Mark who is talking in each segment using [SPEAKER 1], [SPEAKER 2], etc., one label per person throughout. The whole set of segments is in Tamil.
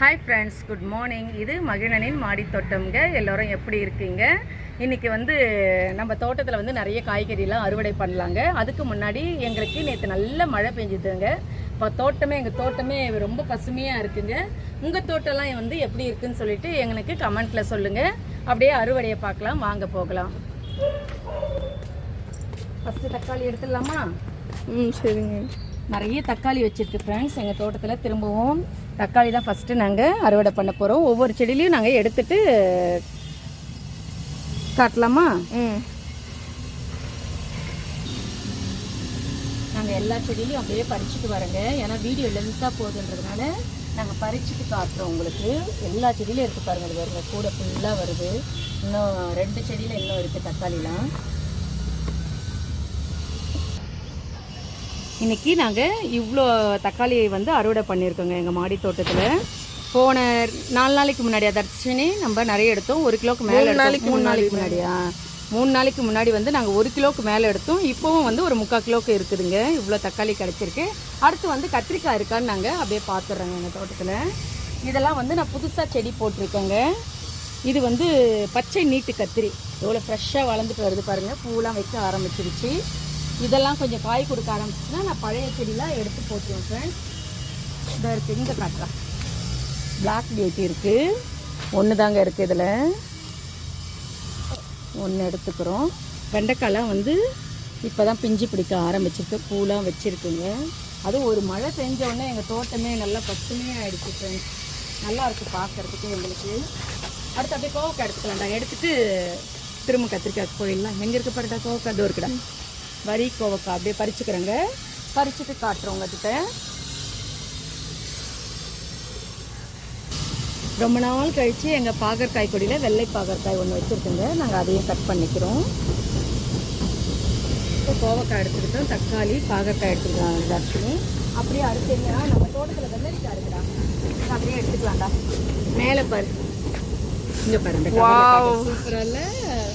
[SPEAKER 1] ஹாய் ஃப்ரெண்ட்ஸ் குட் மார்னிங் இது மகிழனின் மாடி தோட்டம்ங்க எல்லோரும் எப்படி இருக்கீங்க? இன்னைக்கு வந்து நம்ம தோட்டத்தில் வந்து நிறைய காய்கறிலாம் அறுவடை பண்ணலாங்க. அதுக்கு முன்னாடி எங்களுக்கு நேற்று நல்ல மழை பெஞ்சுதுங்க. இப்போ தோட்டமே எங்கள் தோட்டமே ரொம்ப பசுமையாக இருக்குங்க. உங்கள் தோட்டம்லாம் வந்து எப்படி இருக்குன்னு சொல்லிட்டு எங்களுக்கு கமெண்ட்டில் சொல்லுங்கள் அப்படியே அறுவடையை பார்க்கலாம் வாங்க போகலாம். ஃபஸ்ட்டு தக்காளி எடுத்துடலாமா?
[SPEAKER 2] ம் சரிங்க.
[SPEAKER 1] நிறைய தக்காளி வச்சிருக்கு ஃப்ரெண்ட்ஸ் எங்கள் தோட்டத்தில் திரும்பவும் தக்காளி தான் ஃபஸ்ட்டு நாங்கள் அறுவடை பண்ண போகிறோம் ஒவ்வொரு செடியிலையும் நாங்கள் எடுத்துட்டு காட்டலாமா?
[SPEAKER 2] ம்.
[SPEAKER 1] நாங்கள் எல்லா செடியிலையும் அப்படியே பறிச்சுட்டு வரோங்க. ஏன்னா வீடியோ லென்த்தாக போகுதுன்றதுனால நாங்கள் பறிச்சுட்டு காட்டுறோம் உங்களுக்கு. எல்லா செடியிலையும் இருக்குது பாருங்கள் வருங்க கூட ஃபுல்லாக வருது. இன்னும் ரெண்டு செடியில் இன்னும் இருக்குது தக்காளிலாம். இன்னைக்கு நாங்கள் இவ்வளோ தக்காளி வந்து அறுவடை பண்ணியிருக்கோங்க எங்கள் மாடி தோட்டத்தில். போன நாலு நாளைக்கு முன்னாடி தர்ஷினி? நம்ம நிறைய எடுத்தோம். ஒரு கிலோக்கு மேலே நாளைக்கு மூணு நாளைக்கு முன்னாடியா? மூணு நாளைக்கு முன்னாடி வந்து நாங்கள் ஒரு கிலோக்கு மேலே எடுத்தோம். இப்போவும் வந்து ஒரு முக்கால் கிலோக்கு இருக்குதுங்க. இவ்வளோ தக்காளி கிடச்சிருக்கு. அடுத்து வந்து கத்திரிக்காய் இருக்கான்னு நாங்கள் அப்படியே பார்த்துட்றோங்க எங்கள் தோட்டத்தில். இதெல்லாம் வந்து நான் புதுசாக செடி போட்டிருக்கேங்க. இது வந்து பச்சை நீட்டு கத்திரி. எவ்வளோ ஃப்ரெஷ்ஷாக வளர்ந்துட்டு வருது பாருங்கள் பூலாம் வைக்க ஆரம்பிச்சிருச்சு. இதெல்லாம் கொஞ்சம் காய் கொடுக்க ஆரம்பிச்சுன்னா நான் பழைய செடிலாம் எடுத்து போட்டுருவேன் ஃப்ரெண்ட்ஸ் இதாக இருக்குது இங்கே காட்டுறேன் பிளாக் பியூட்டி இருக்குது ஒன்று தாங்க இருக்குது இதில். ஒன்று எடுத்துக்கிறோம். வெண்டைக்காய்லாம் வந்து இப்போ தான் பிஞ்சு பிடிக்க ஆரம்பிச்சிருக்கு. பூலாம் வச்சுருக்குங்க. அதுவும் ஒரு மழை பெஞ்ச எங்கள் தோட்டமே நல்லா பசுமையாக ஆகிடுச்சு ஃப்ரெண்ட்ஸ் நல்லா இருக்குது எங்களுக்கு. அடுத்து அப்படியே கோவக்காய் எடுத்துக்கலாம்டா. எடுத்துட்டு திரும்ப கத்திரிக்காய் போயிடலாம் எங்கே இருக்க பாருடா கோவக்காய்? அதோ இருக்குடா. வரி கோவக்காய் அப்படியே பறிச்சுக்கிறேங்க. பறிச்சுட்டு காட்டுறோம் உங்ககிட்ட. ரொம்ப நாள் கழித்து எங்கள் பாகற்காய் கொடியில் வெள்ளை பாகற்காய் ஒன்று வச்சுருக்குங்க. நாங்கள் அதையும் கட் பண்ணிக்கிறோம். இப்போ கோவக்காய் எடுத்துக்கிட்டோம். தக்காளி பாகற்காய் எடுத்துக்கலாம் தர்ஷினி. அப்படியே அடுத்து என்ன நம்ம தோட்டத்தில் வெள்ளரிக்காய் இருக்குடா. அப்படியே எடுத்துக்கலாம்டா. மேலே பாரு. இங்கே பாருங்க சூப்பராக இல்லை?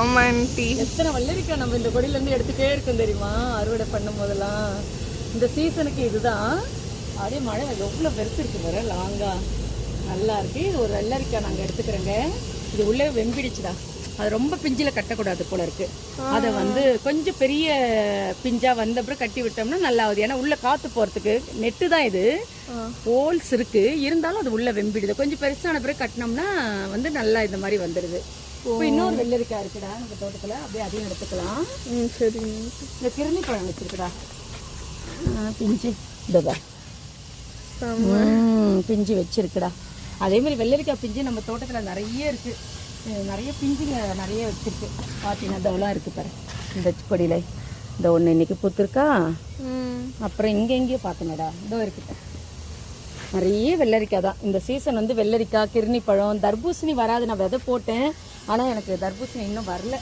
[SPEAKER 2] ஆமா ஆண்டி
[SPEAKER 1] எத்தனை வெள்ளரிக்காய் நம்ம இந்த கொடியில இருந்து எடுத்துட்டே இருக்கோம் தெரியுமா? அறுவடை பண்ணும் போதெல்லாம். இந்த சீசனுக்கு இதுதான். அப்படியே மழை எவ்வளோ பெருசு இருக்கு பாரு லாங்கா. நல்லா இருக்கு. இது ஒரு வெள்ளரிக்காய் நாங்கள் எடுத்துக்கிறோங்க. இது உள்ளே வெம்பிடிச்சுடா. அது ரொம்ப பிஞ்சில் கட்டக்கூடாது போல இருக்கு. அதை வந்து கொஞ்சம் பெரிய பிஞ்சா வந்த அப்புறம் கட்டி விட்டோம்னா நல்லா ஆகுது. ஏன்னா உள்ள காத்து போறதுக்கு நெட்டு தான் இது. ஹோல்ஸ் இருக்கு. இருந்தாலும் அது உள்ள வெம்பிடுது. கொஞ்சம் பெருசான பிறகு கட்டினோம்னா வந்து நல்லா இந்த மாதிரி வந்துடுது. இப்போ இன்னொரு வெள்ளரிக்காய் இருக்குடா நம்ம தோட்டத்தில். அப்படியே அதையும் எடுத்துக்கலாம்.
[SPEAKER 2] ம் சரிங்க.
[SPEAKER 1] இந்த கிருணி பழம் வச்சிருக்குடா. பிஞ்சு. இதோ பிஞ்சு வச்சிருக்குடா. அதே மாதிரி வெள்ளரிக்காய் பிஞ்சு நம்ம தோட்டத்தில் நிறைய இருக்கு. நிறைய பிஞ்சுங்க நிறைய வச்சிருக்கு. பார்த்தீங்கன்னா இதெல்லாம் இருக்கு பாரு. இந்த கொடியில் இந்த ஒன்று இன்னைக்கு பூத்துருக்கா. அப்புறம் இங்கே எங்கேயோ பார்த்தனடா இதோ இருக்கு. நிறைய வெள்ளரிக்காய் தான். இந்த சீசன் வந்து வெள்ளரிக்காய் கிருணி பழம் தர்பூசணி வராது. நான் விதை போட்டேன். ஆனால் எனக்கு தர்பூசணி இன்னும் வரல.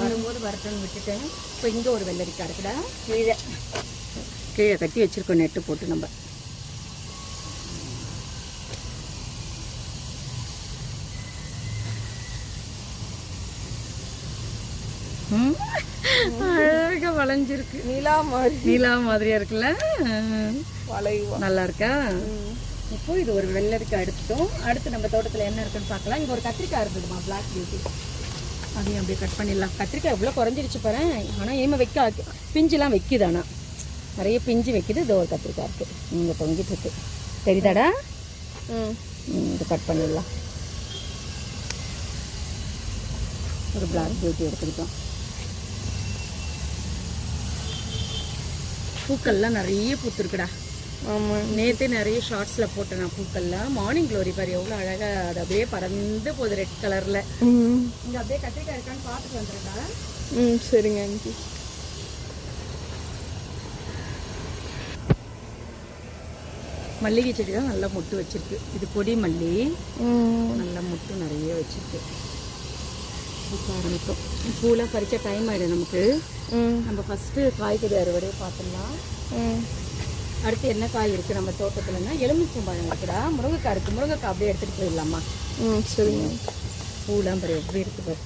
[SPEAKER 1] வரும்போது வரட்டும்னு விட்டுட்டேன். இப்போ இங்கே ஒரு வெள்ளரிக்காய் இருக்குடா. கீழே. கீழே கட்டி வச்சிருக்கோம் நெட்டு போட்டு நம்ம. ம். அழகா வளைஞ்சிருக்கு.
[SPEAKER 2] நிலா மாதிரி.
[SPEAKER 1] நீலா மாதிரியா இருக்குல்ல? நல்லா இருக்கா? இப்போ இது ஒரு வெள்ளரிக்காய் எடுத்துட்டோம். அடுத்து நம்ம தோட்டத்தில் என்ன இருக்குன்னு பார்க்கலாம். இங்கே ஒரு கத்திரிக்காய் இருந்ததுமா பிளாக் பியூட்டி அதையும் அப்படியே கட் பண்ணிடலாம். கத்திரிக்காய் எவ்வளோ குறைஞ்சிருச்சு பாரு. ஆனால் ஏமா வைக்க பிஞ்சுலாம் வைக்குது ஆனால் நிறைய பிஞ்சு வைக்குது. இது ஒரு கத்திரிக்காய் இருக்குது இங்கே தொங்கிட்டு இருக்கு. தெரியுதாடா?
[SPEAKER 2] ம்.
[SPEAKER 1] ம், இதை கட் பண்ணிடலாம். ஒரு பிளாக் பியூட்டி எடுத்துக்கிட்டோம். பூக்கள்லாம் நிறைய பூத்துருக்குடா.
[SPEAKER 2] ஆமா
[SPEAKER 1] நேற்று நிறைய ஷார்ட்ஸில் போட்டேன் நான் பூக்கள்லாம் மார்னிங் க்ளோரி பாரு எவ்வளோ அழகாக அது அப்படியே பறந்து போகுது ரெட் கலரில் இங்கே அப்படியே கத்திரிக்காய் இருக்கான்னு பார்த்துட்டு வந்துருக்கா
[SPEAKER 2] ம் சரிங்க ஆண்டி
[SPEAKER 1] மல்லிகை செடி தான் நல்லா மொட்டு வச்சிருக்கு. இது கொடி மல்லி. நல்லா மொட்டு நிறைய வச்சிருக்கு. பூக்க ஆரம்பிக்கும் பூலாம் பறிச்ச டைம் ஆகிடும் நமக்கு.
[SPEAKER 2] ம்.
[SPEAKER 1] நம்ம ஃபஸ்ட்டு காய்கறி அறுவடையை பார்த்துடலாம். அடுத்து என்ன காய் இருக்குது நம்ம தோட்டத்துலன்னா? எலுமிச்சம்பழம் இருக்குடா. முருங்கைக்காய் இருக்குது முருங்கைக்காய் அப்படியே எடுத்துகிட்டு போயிடலாமா?
[SPEAKER 2] ம் சரிங்க.
[SPEAKER 1] பூலாம் பாரு எப்படி இருக்கு பாரு.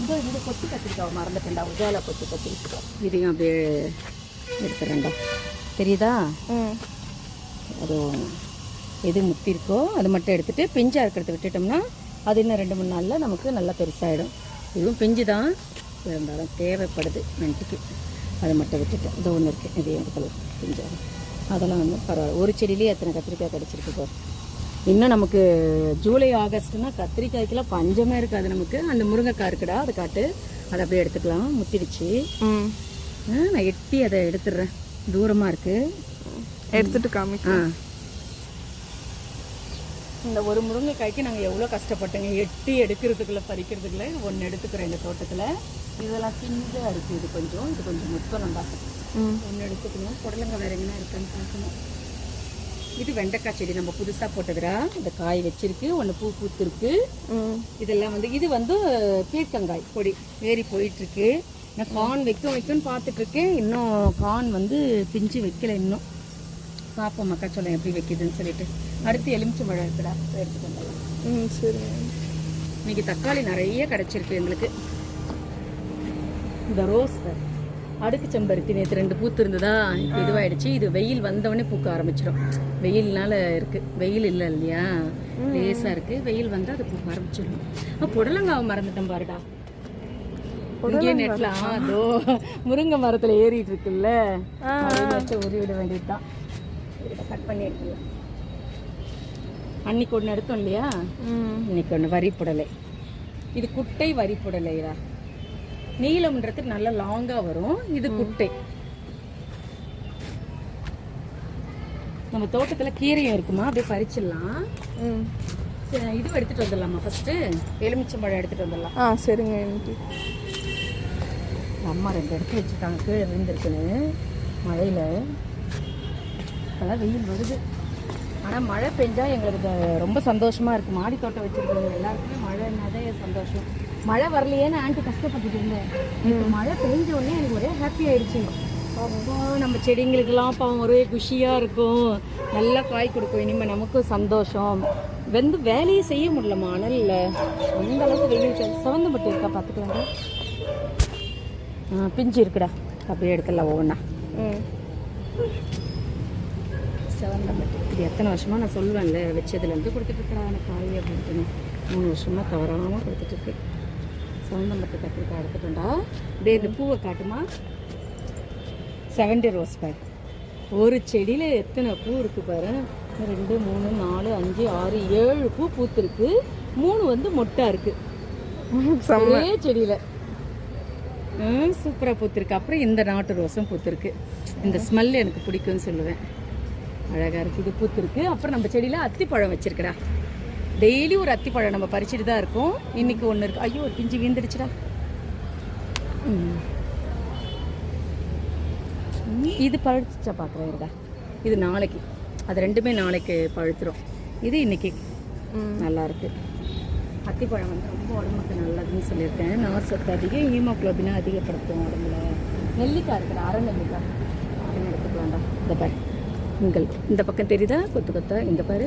[SPEAKER 1] இந்த இந்த கொத்து கத்திரிக்காய் மறந்துட்டேன்டா. உஜாலா கொத்து கத்திரிக்காய். இதையும் அப்படியே எடுத்துறேன்டா. தெரியுதா?
[SPEAKER 2] ம்.
[SPEAKER 1] அது எது முத்திருக்கோ அது மட்டும் எடுத்துட்டு பிஞ்சாக இருக்கிறத விட்டுட்டோம்னா அது இன்னும் ரெண்டு மூணு நாளில் நமக்கு நல்லா பெருசாகிடும் இதுவும் பிஞ்சு தான் இருந்தாலும் தேவைப்படுது நண்டுக்கு அதை மட்டும் விட்டுட்டேன் இது ஒன்று இருக்குது இது இடத்துல பிஞ்சாக அதெல்லாம் வந்து பரவாயில்ல. ஒரு செடியிலேயே எத்தனை கத்திரிக்காய் கிடச்சிருக்கு பாரு. இன்னும் நமக்கு ஜூலை ஆகஸ்ட்னா கத்திரிக்காய்க்கெல்லாம் பஞ்சமே இருக்காது நமக்கு. அந்த முருங்கைக்காய் இருக்குடா அதை காட்டு. அதை அப்படியே எடுத்துக்கலாம். முத்திடுச்சு. நான் எட்டி அதை எடுத்துடுறேன். தூரமாக இருக்குது
[SPEAKER 2] எடுத்துட்டு காமிக்க
[SPEAKER 1] ஆ. இந்த ஒரு முருங்கைக்காய்க்கு நாங்கள் எவ்வளோ கஷ்டப்பட்டோங்க? எட்டி எடுக்கிறதுக்குள்ள பறிக்கிறதுக்குள்ள ஒன்று எடுத்துக்கிறோம் இந்த தோட்டத்தில். இதெல்லாம் பிஞ்சாக இருக்குது இது கொஞ்சம் இது கொஞ்சம் முத்தம் தான்.
[SPEAKER 2] ம்.
[SPEAKER 1] ஒன்று எடுத்துக்கணும். புடலங்க வேற எங்கன்னா இருக்கான்னு பார்க்கணும். இது வெண்டைக்காய் செடி நம்ம புதுசாக போட்டதுடா. இந்த காய் வச்சிருக்கு ஒன்று பூ பூத்துருக்கு.
[SPEAKER 2] ம்.
[SPEAKER 1] இதெல்லாம் வந்து இது வந்து பீர்க்கங்காய் கொடி ஏறி போயிட்டுருக்கு. நான் கான் வைக்கும் வைக்கும்னு பார்த்துட்டு இருக்கேன் இன்னும் கான் வந்து பிஞ்சு வைக்கல இன்னும். பார்ப்போம் மக்காச்சோளம் எப்படி வைக்குதுன்னு சொல்லிட்டு. அடுத்து எலுமிச்சை மழை இருக்குடா போய் எடுத்துட்டு வந்துடலாம்.
[SPEAKER 2] ம் சரிங்க
[SPEAKER 1] இன்னைக்கு தக்காளி நிறைய கிடைச்சிருக்கு எங்களுக்கு. இந்த ரோஸ் அடுக்கு செம்பருத்தி நேற்று ரெண்டு பூத்து இருந்ததா? இப்போ இதுவாயிடுச்சு. இது வெயில் வந்தவொடனே பூக்க ஆரம்பிச்சிடும் வெயில்னால இருக்கு. வெயில் இல்லை இல்லையா? லேசா இருக்கு. வெயில் வந்தா அது பூக்க ஆரம்பிச்சிடும் அப்ப புடலங்காவை மறந்துட்டேன் பாருடா. இங்கே நெட்ல அதோ முருங்கை மரத்துல ஏறிட்டு இருக்குல்ல? உரி விட வேண்டியதுதான். கட் பண்ணி எடுத்துக்கலாம் அன்னைக்கு ஒன்று எடுத்தோம் இல்லையா?
[SPEAKER 2] ம்.
[SPEAKER 1] இன்னைக்கு ஒன்று வரி புடலை. இது குட்டை வரி புடலைடா. நீளம்ன்றது நல்லா லாங்கா வரும். இது குட்டை. நம்ம தோட்டத்துல கீரையும் இருக்குமா? அப்படியே பறிச்சிடலாம்.
[SPEAKER 2] ம்.
[SPEAKER 1] சரி, இது எடுத்துட்டு வந்துடலாமா ஃபர்ஸ்ட் எலுமிச்சம்பழம் எடுத்துட்டு வந்துடலாம்.
[SPEAKER 2] ஆ சரிங்க
[SPEAKER 1] அம்மா ரெண்டு எடுத்து வச்சுருக்காங்க. கீழே விழுந்திருக்குன்னு. மழையில். இப்போலாம் வெயில் வருது. ஆனால் மழை பெஞ்சால் எங்களுக்கு ரொம்ப சந்தோஷமாக இருக்குது மாடி தோட்டம் வச்சுருக்கவங்க எல்லாருக்குமே மழைனாதே சந்தோஷம். மழை வரலையேன்னு ஆண்டி கஷ்டப்பட்டுட்டு இருந்தேன். இப்போ மழை பெஞ்ச உடனே எனக்கு ஒரே ஹாப்பி ஆயிடுச்சு. ரொம்ப நம்ம செடிங்களுக்கெல்லாம் பாவம் ஒரே குஷியாக இருக்கும். நல்லா காய் கொடுக்கும். இனிமேல் நமக்கும் சந்தோஷம். வந்து வேலையை செய்ய முடியலம்மா அனலில். அந்த அளவுக்கு வெயில் சிவந்த மட்டும் இருக்கா பார்த்துக்கலாங்க பிஞ்சு இருக்குடா. அப்படியே எடுத்துடலாம் ஒவ்வொன்றா
[SPEAKER 2] ம்.
[SPEAKER 1] செவந்தம்பட்டு இது எத்தனை வருஷமாக நான் சொல்லுவேன்ல வச்சதுலேருந்து கொடுத்துட்ருக்கடா எனக்கு காய் அப்படின்னு மூணு வருஷமாக தவறாமல் கொடுத்துட்ருக்கு. செவந்தம்பட்டு கத்திரிக்காய் எடுத்துட்டோம்டா இதே இந்த பூவை காட்டுமா? செவன்டி ரோஸ் பார். ஒரு செடியில் எத்தனை பூ இருக்குது பாரு? ரெண்டு மூணு நாலு அஞ்சு ஆறு ஏழு பூ பூத்துருக்கு. மூணு வந்து மொட்டா இருக்குது ஒரே செடியில். சூப்பராக பூத்திருக்கு. அப்புறம் இந்த நாட்டு ரோஸும் பூத்திருக்கு. இந்த ஸ்மெல் எனக்கு பிடிக்கும்னு சொல்லுவேன். அழகாக இருக்குது இது பூத்திருக்கு அப்புறம் நம்ம செடியில் அத்திப்பழம் வச்சிருக்கடா டெய்லி ஒரு அத்திப்பழம் நம்ம பறிச்சுட்டு தான் இருக்கோம். இன்னைக்கு ஒன்று இருக்கு. ஐயோ ஒரு பிஞ்சு வீந்துடுச்சுடா இது பழுத்துச்சா பார்க்குறேன் இருடா. இது நாளைக்கு. அது ரெண்டுமே நாளைக்கு பழுத்துரும். இது இன்னைக்கு
[SPEAKER 2] ம்.
[SPEAKER 1] நல்லா இருக்கு. அத்திப்பழம் வந்து ரொம்ப உடம்புக்கு நல்லதுன்னு சொல்லியிருக்கேன். நார் சத்து அதிகம் ஹீமோக்ளோபினை அதிகப்படுத்தும் உடம்புல. நெல்லிக்காய் இருக்குடா. அரை நெல்லிக்காய். அப்படின்னு எடுத்துக்கலாம்டா. இந்த பாரு. உங்கள் இந்த பக்கம் தெரியுதா? கொத்து கொத்தா இந்த பாரு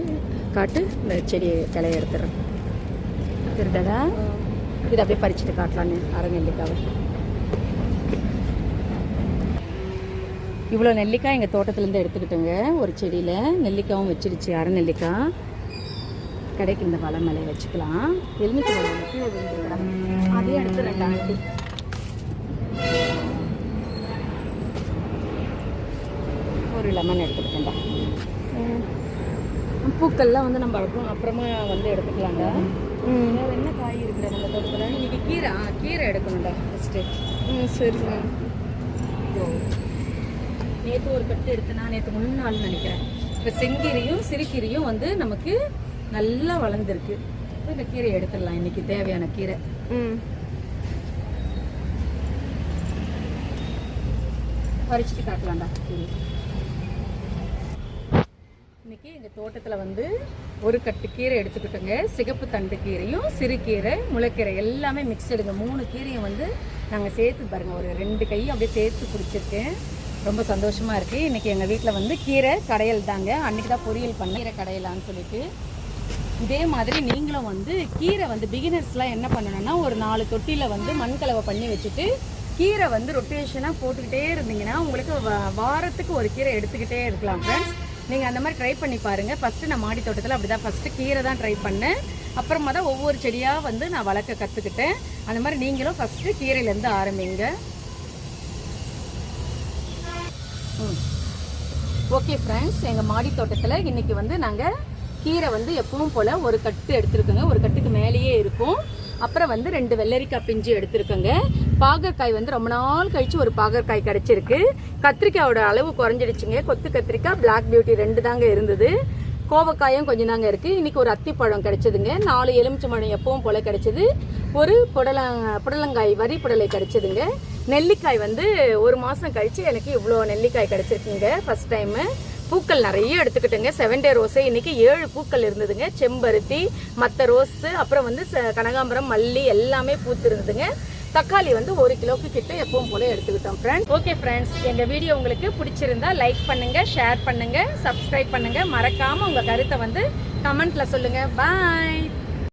[SPEAKER 1] காட்டு. இந்த செடியை கிளைய எடுத்துறேன் தெரியுதாடா இதை அப்படியே பறிச்சுட்டு காட்டலான்னு அரநெல்லிக்காவை இவ்வளோ நெல்லிக்காய் எங்கள் தோட்டத்துலேருந்து எடுத்துக்கிட்டோங்க. ஒரு செடியில் நெல்லிக்காயும் வச்சிருச்சு அரை நெல்லிக்காய். கடைக்கு இந்த வளமலையை வச்சுக்கலாம். எலுமிச்சை கீழே விழுந்துருக்கலாம் அதையும் எடுத்து ரெண்டு ஆண்டி லெமன் எடுத்துக்கிட்டேன்டா. பூக்கள்லாம் வந்து நம்ம அப்புறம் அப்புறமா வந்து எடுத்துக்கலாம்டா. வேறு என்ன காய் இருக்குடா நம்ம தோட்டத்தில் இன்னைக்கு கீரை ஆ கீரை எடுக்கணும்டா ஃபஸ்ட்டு
[SPEAKER 2] ம் சரிங்க
[SPEAKER 1] நேற்று ஒரு கட்டு எடுத்தேனா நேற்று முன்னாள்னு நினைக்கிறேன். இப்போ செங்கீரையும் சிறுகீரையும் வந்து நமக்கு நல்லா வளர்ந்துருக்கு. இந்த கீரையை எடுத்துடலாம். இன்னைக்கு தேவையான கீரை.
[SPEAKER 2] ம்.
[SPEAKER 1] பறிச்சுட்டு காட்டலாம்டா. கீரை இன்னைக்கு எங்கள் தோட்டத்தில் வந்து ஒரு கட்டு கீரை எடுத்துக்கிட்டோங்க. சிகப்பு தண்டு கீரையும் சிறுகீரை முளைக்கீரை எல்லாமே மிக்சடுங்க மூணு கீரையும் வந்து நாங்கள் சேர்த்து பாருங்க. ஒரு ரெண்டு கையும் அப்படியே சேர்த்து பிடிச்சிருக்கேன் ரொம்ப சந்தோஷமா இருக்கு. இன்னைக்கு எங்கள் வீட்டில் வந்து கீரை கடையல் தாங்க. அன்னைக்கு தான் பொரியல் பண்ண கீரை கடையலான்னு சொல்லிட்டு. இதே மாதிரி நீங்களும் வந்து கீரை வந்து பிகினர்ஸ்லாம் என்ன பண்ணணும்னா ஒரு நாலு தொட்டியில் வந்து மண் கலவை பண்ணி வச்சுட்டு கீரை வந்து ரொட்டேஷனாக போட்டுக்கிட்டே இருந்தீங்கன்னா உங்களுக்கு வா- வாரத்துக்கு ஒரு கீரை எடுத்துக்கிட்டே இருக்கலாம் ஃப்ரெண்ட்ஸ் நீங்கள் அந்த மாதிரி ட்ரை பண்ணி பாருங்கள் ஃபஸ்ட்டு நான் மாடி தோட்டத்தில் அப்படி தான் ஃபஸ்ட்டு கீரை தான் ட்ரை பண்ணேன். அப்புறமா தான் ஒவ்வொரு செடியாக வந்து நான் வளர்க்க கற்றுக்கிட்டேன் அந்த மாதிரி நீங்களும் ஃபஸ்ட்டு கீரையிலேருந்து ஆரம்பிங்க. ஓகே ஃப்ரெண்ட்ஸ் எங்கள் மாடி தோட்டத்தில் இன்றைக்கி வந்து நாங்கள் கீரை வந்து எப்பவும் போல் ஒரு கட்டு எடுத்துருக்கோங்க. ஒரு கட்டுக்கு மேலேயே இருக்கும். அப்புறம் வந்து ரெண்டு வெள்ளரிக்காய் பிஞ்சு எடுத்திருக்கோங்க. பாகற்காய் வந்து ரொம்ப நாள் கழிச்சு ஒரு பாகற்காய் கிடைச்சிருக்கு. கத்திரிக்காயோட அளவு குறைஞ்சிடுச்சுங்க. கொத்து கத்திரிக்காய் பிளாக் பியூட்டி ரெண்டு தாங்க இருந்தது. கோவக்காயும் கொஞ்சம் தாங்க இருக்கு. இன்னைக்கு ஒரு அத்திப்பழம் கிடைச்சதுங்க. நாலு எலுமிச்சை பழம் எப்பவும் போல கிடைச்சது. ஒரு புடலங் புடலங்காய் வரி புடலை கிடைச்சதுங்க. நெல்லிக்காய் வந்து ஒரு மாசம் கழிச்சு எனக்கு இவ்வளோ நெல்லிக்காய் கிடைச்சிருக்குங்க ஃபர்ஸ்ட் டைமு பூக்கள் நிறைய எடுத்துக்கிட்டேங்க. செவன் டே ரோஸே இன்னைக்கு ஏழு பூக்கள் இருந்ததுங்க. செம்பருத்தி மற்ற ரோஸு அப்புறம் வந்து ச- கனகாம்பரம் மல்லி எல்லாமே பூத்து இருந்ததுங்க தக்காளி வந்து ஒரு கிலோக்கு கிட்ட எப்பவும் போல எடுத்துக்கிட்டோம் ஃப்ரெண்ட்ஸ் ஓகே ஃப்ரெண்ட்ஸ் எங்க வீடியோ உங்களுக்கு பிடிச்சிருந்தா லைக் பண்ணுங்க ஷேர் பண்ணுங்க சப்ஸ்கிரைப் பண்ணுங்க. மறக்காம உங்க கருத்தை வந்து கமெண்ட்ல சொல்லுங்க. பாய்